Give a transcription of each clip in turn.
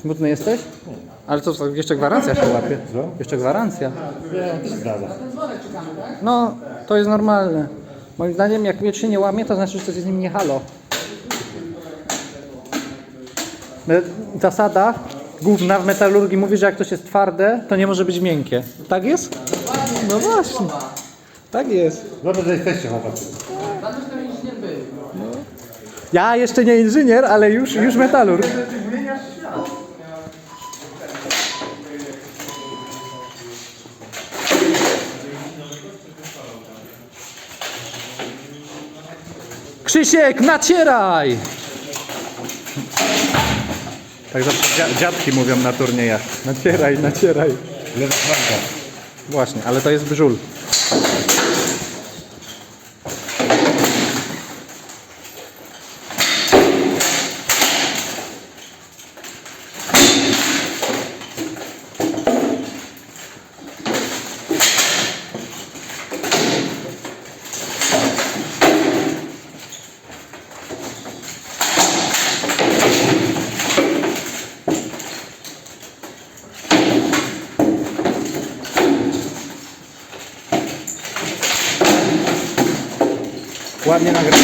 Smutny jesteś? Ale co, jeszcze gwarancja się łapie? Jeszcze gwarancja. No, to jest normalne. Moim zdaniem, jak miecz się nie łamie, to znaczy, że coś jest z nim nie halo. Zasada główna w metalurgii mówi, że jak coś jest twarde, to nie może być miękkie. Tak jest? No właśnie. Tak jest. Dobrze, że jesteście chłopacy. Ja jeszcze nie inżynier, ale już, już metalurg. Krzysiek, nacieraj! Tak zawsze dzia- dziadki mówią na turniejach. Nacieraj, nacieraj. Lewa flanka. Właśnie, ale to jest brzul. Ładnie nagrałem.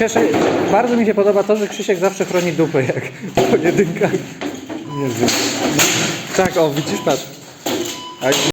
Cieszę, bardzo mi się podoba to, że Krzysiek zawsze chroni dupę jak. Nie wiem. Tak, o widzisz, patrz.